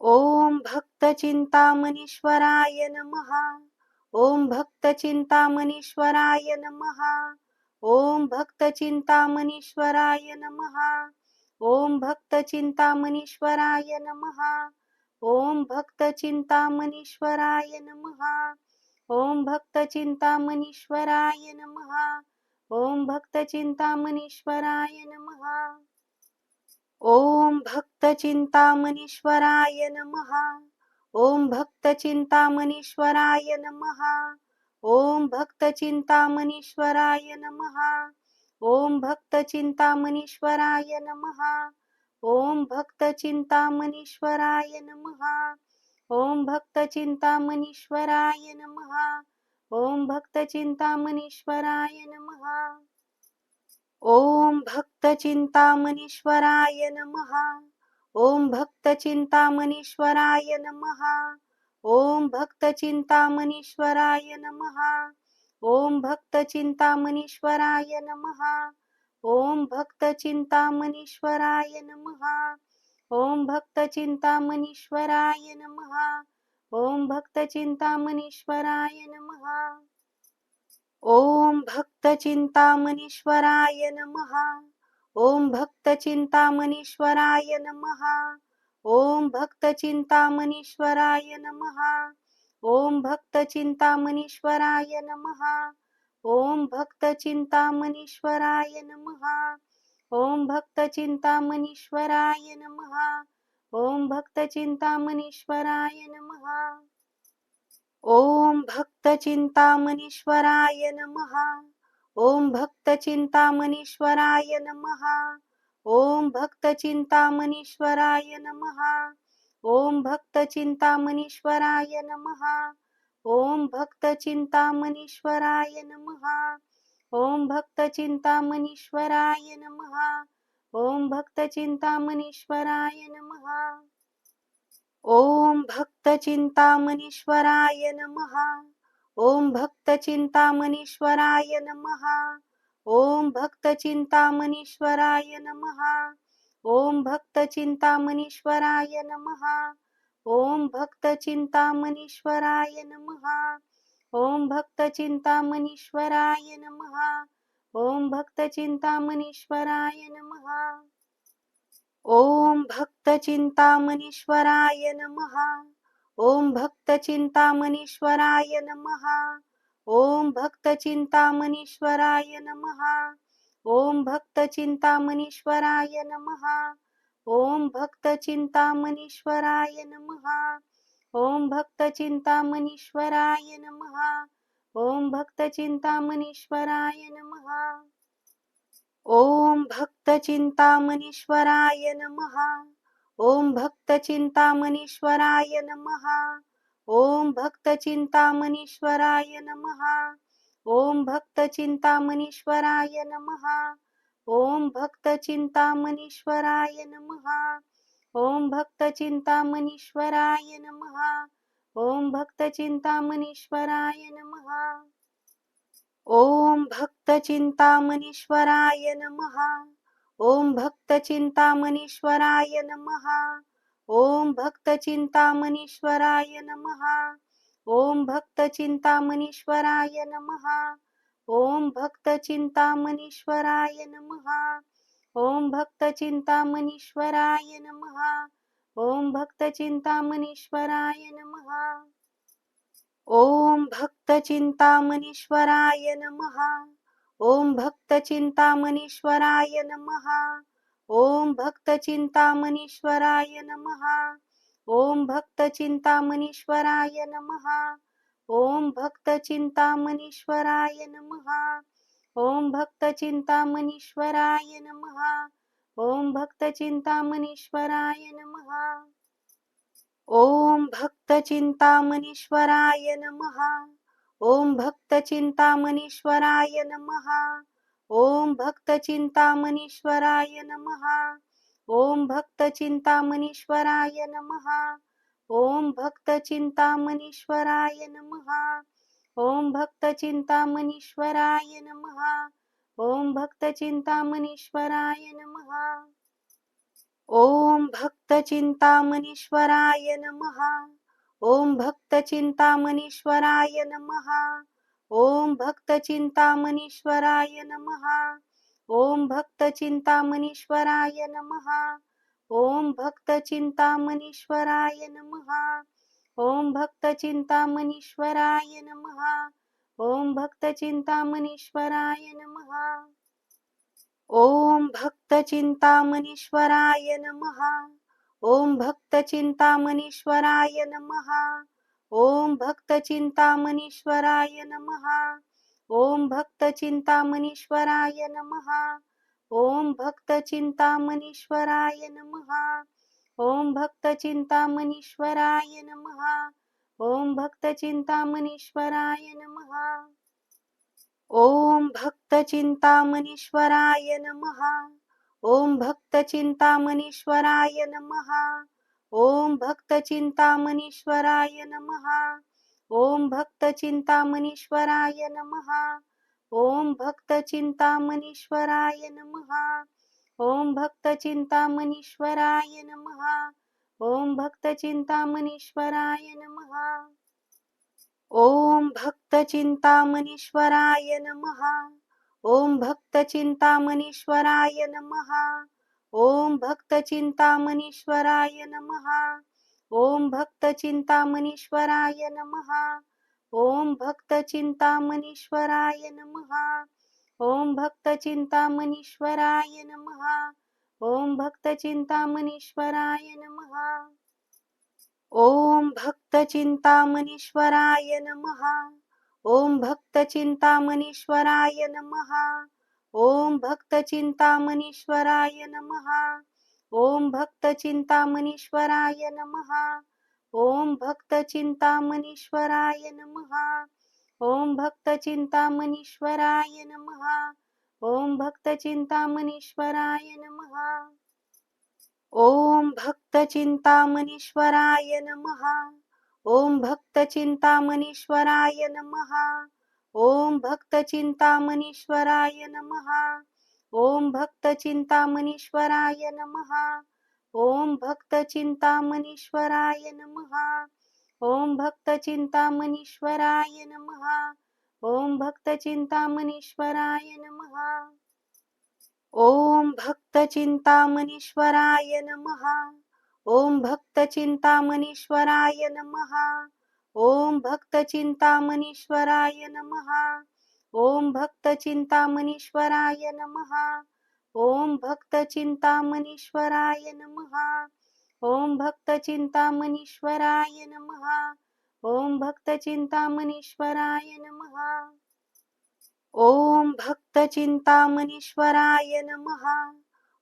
ॐ भक्तचिन्तामणीश्वराय नमः। ॐ भक्तचिन्तामणीश्वराय नमः। ॐ भक्तचिन्तामणीश्वराय नमः। ॐ भक्तचिन्तामणीश्वराय नमः। ॐ भक्तचिन्तामणीश्वराय नमः। ॐ भक्तचिन्तामणीश्वराय नमः। ॐ भक्तचिन्तामणीश्वराय नमः। ॐ भक्तचिन्तामणीश्वराय नमः। ॐ भक्तचिन्तामणीश्वराय नमः। ॐ भक्तचिन्तामणीश्वराय नमः। ॐ भक्तचिन्तामणीश्वराय नमः। ॐ भक्तचिन्तामणीश्वराय नमः। ॐ भक्तचिन्तामणीश्वराय नमः। ॐ भक्तचिन्तामणीश्वराय नमः। ॐ भक्तचिन्तामणीश्वराय नमः। ॐ भक्तचिन्तामणीश्वराय नमः। ॐ भक्तचिन्तामणीश्वराय नमः। ॐ भक्तचिन्तामणीश्वराय नमः। ॐ भक्तचिन्तामणीश्वराय नमः। ॐ भक्तचिन्तामणीश्वराय नमः। ॐ भक्तचिन्तामणीश्वराय नमः। ॐ भक्तचिन्तामणीश्वराय नमः। ॐ भक्तचिन्तामणीश्वराय नमः। ॐ भक्तचिन्तामणीश्वराय नमः। ॐ भक्तचिन्तामणीश्वराय नमः। ॐ भक्तचिन्तामणीश्वराय नमः। ॐ भक्तचिन्तामणीश्वराय नमः। ॐ भक्तचिन्तामणीश्वराय नमः। ॐ भक्तचिन्तामणीश्वराय नमः। ॐ भक्तचिन्तामणीश्वराय नमः। ॐ भक्तचिन्तामणीश्वराय नमः। ॐ भक्तचिन्तामणीश्वराय नमः। ॐ भक्तचिन्तामणीश्वराय नमः। ॐ भक्तचिन्तामणीश्वराय नमः। ॐ भक्तचिन्तामणीश्वराय नमः। ॐ भक्तचिन्तामणीश्वराय नमः। ॐ भक्तचिन्तामणीश्वराय नमः। ॐ भक्तचिन्तामणीश्वराय नमः। ॐ भक्तचिन्तामणीश्वराय नमः। ॐ भक्तचिन्तामणीश्वराय नमः। ॐ भक्तचिन्तामणीश्वराय नमः। ॐ भक्तचिन्तामणीश्वराय नमः। ॐ भक्तचिन्तामणीश्वराय नमः। ॐ भक्तचिन्तामणीश्वराय नमः। ॐ भक्तचिन्तामणीश्वराय नमः। ॐ भक्तचिन्तामणीश्वराय नमः। ॐ भक्तचिन्तामणीश्वराय नमः। ॐ भक्तचिन्तामणीश्वराय नमः। ॐ भक्तचिन्तामणीश्वराय नमः। ॐ भक्तचिन्तामणीश्वराय नमः। ॐ भक्तचिन्तामणीश्वराय नमः। ॐ भक्तचिन्तामणीश्वराय नमः। ॐ भक्तचिन्तामणीश्वराय नमः। ॐ भक्तचिन्तामणीश्वराय नमः। ॐ भक्तचिन्तामणीश्वराय नमः। ॐ भक्तचिन्तामणीश्वराय नमः। ॐ भक्तचिन्तामणीश्वराय नमः। ॐ भक्तचिन्तामणीश्वराय नमः। ॐ भक्तचिन्तामणीश्वराय नमः। ॐ भक्तचिन्तामणीश्वराय नमः। ॐ भक्तचिन्तामणीश्वराय नमः। ॐ भक्तचिन्तामणीश्वराय नमः। ॐ भक्तचिन्तामणीश्वराय नमः। ॐ भक्तचिन्तामणीश्वराय नमः। ॐ भक्तचिन्तामणीश्वराय नमः। ॐ भक्तचिन्तामणीश्वराय नमः। ॐ भक्तचिन्तामणीश्वराय नमः। ॐ भक्तचिन्तामणीश्वराय नमः। ॐ भक्तचिन्तामणीश्वराय नमः। ॐ भक्तचिन्तामणीश्वराय नमः। ॐ भक्तचिन्तामणीश्वराय नमः। ॐ भक्तचिन्तामणीश्वराय नमः। ॐ भक्तचिन्तामणीश्वराय नमः। ॐ भक्तचिन्तामणीश्वराय नमः। ॐ भक्तचिन्तामणीश्वराय नमः। ॐ भक्तचिन्तामणीश्वराय नमः। ॐ भक्तचिन्तामणीश्वराय नमः। ॐ भक्तचिन्तामणीश्वराय नमः। ॐ भक्तचिन्तामणीश्वराय नमः। ॐ भक्तचिन्तामणीश्वराय नमः। ॐ भक्तचिन्तामणीश्वराय नमः। ॐ भक्तचिन्तामणीश्वराय नमः। ॐ भक्तचिन्तामणीश्वराय नमः। ॐ भक्तचिन्तामणीश्वराय नमः। ॐ भक्तचिन्तामणीश्वराय नमः। ॐ भक्तचिन्तामणीश्वराय नमः। ॐ भक्तचिन्तामणीश्वराय नमः। ॐ भक्तचिन्तामणीश्वराय नमः। ॐ भक्तचिन्तामणीश्वराय नमः। ॐ भक्तचिन्तामणीश्वराय नमः। ॐ भक्तचिन्तामणीश्वराय नमः। ॐ भक्तचिन्तामणीश्वराय नमः। ॐ भक्तचिन्तामणीश्वराय नमः। ॐ भक्तचिन्तामणीश्वराय नमः। ॐ भक्तचिन्तामणीश्वराय नमः। ॐ भक्तचिन्तामणीश्वराय नमः। ॐ भक्तचिन्तामणीश्वराय नमः। ॐ भक्तचिन्तामणीश्वराय नमः। ॐ भक्तचिन्तामणीश्वराय नमः। ॐ भक्तचिन्तामणीश्वराय नमः। ॐ भक्तचिन्तामणीश्वराय नमः। ॐ भक्तचिन्तामणीश्वराय नमः। ॐ भक्तचिन्तामणीश्वराय नमः। ॐ भक्तचिन्तामणीश्वराय नमः। ॐ भक्तचिन्तामणीश्वराय नमः। ॐ भक्तचिन्तामणीश्वराय नमः। ॐ भक्तचिन्तामणीश्वराय नमः। ॐ भक्तचिन्तामणीश्वराय नमः। ॐ भक्तचिन्तामणीश्वराय नमः। ॐ भक्तचिन्तामणीश्वराय नमः। ॐ भक्तचिन्तामणीश्वराय नमः। ॐ भक्तचिन्तामणीश्वराय नमः। ॐ भक्तचिन्तामणीश्वराय नमः। ॐ भक्तचिन्तामणीश्वराय नमः। ॐ भक्तचिन्तामणीश्वराय नमः। ॐ भक्तचिन्तामणीश्वराय नमः। ॐ भक्तचिन्तामणीश्वराय नमः। ॐ भक्तचिन्तामणीश्वराय नमः। ॐ भक्तचिन्तामणीश्वराय नमः। ॐ भक्तचिन्तामणीश्वराय नमः। ॐ भक्तचिन्तामणीश्वराय नमः। ॐ भक्तचिन्तामणीश्वराय नमः। ॐ भक्तचिन्तामणीश्वराय नमः। ॐ भक्तचिन्तामणीश्वराय नमः। ॐ भक्तचिन्तामणीश्वराय नमः। ॐ भक्तचिन्तामणीश्वराय नमः। ॐ भक्तचिन्तामणीश्वराय नमः।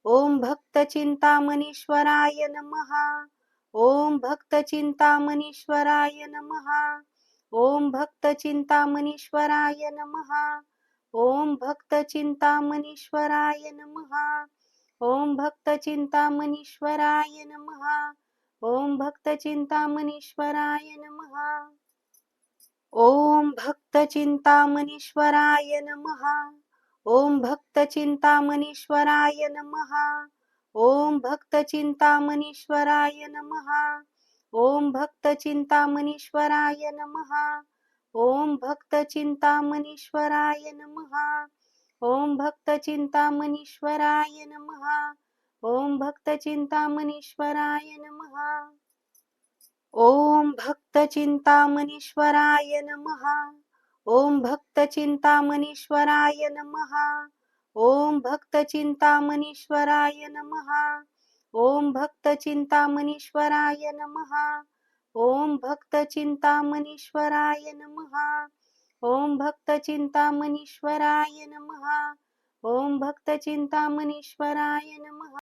ॐ भक्तचिन्तामणीश्वराय नमः। ॐ भक्तचिन्तामणीश्वराय नमः। ॐ भक्तचिन्तामणीश्वराय नमः। ॐ भक्तचिन्तामणीश्वराय नमः। ॐ भक्तचिन्तामणीश्वराय नमः। ॐ भक्तचिन्तामणीश्वराय नमः। ॐ भक्तचिन्तामणीश्वराय नमः। ॐ भक्तचिन्तामणीश्वराय नमः। ॐ भक्तचिन्तामणीश्वराय नमः। ॐ भक्तचिन्तामणीश्वराय नमः। ॐ भक्तचिन्तामणीश्वराय नमः। ॐ भक्तचिन्तामणीश्वराय नमः। ॐ भक्तचिन्तामणीश्वराय नमः। ॐ भक्तचिन्तामणीश्वराय नमः। ॐ भक्तचिन्तामणीश्वराय नमः। ॐ भक्तचिन्तामणीश्वराय नमः। ॐ भक्तचिन्तामणीश्वराय नमः। ॐ भक्तचिन्तामणीश्वराय नमः। ॐ भक्तचिन्तामणीश्वराय नमः। ॐ भक्तचिन्तामणीश्वराय नमः।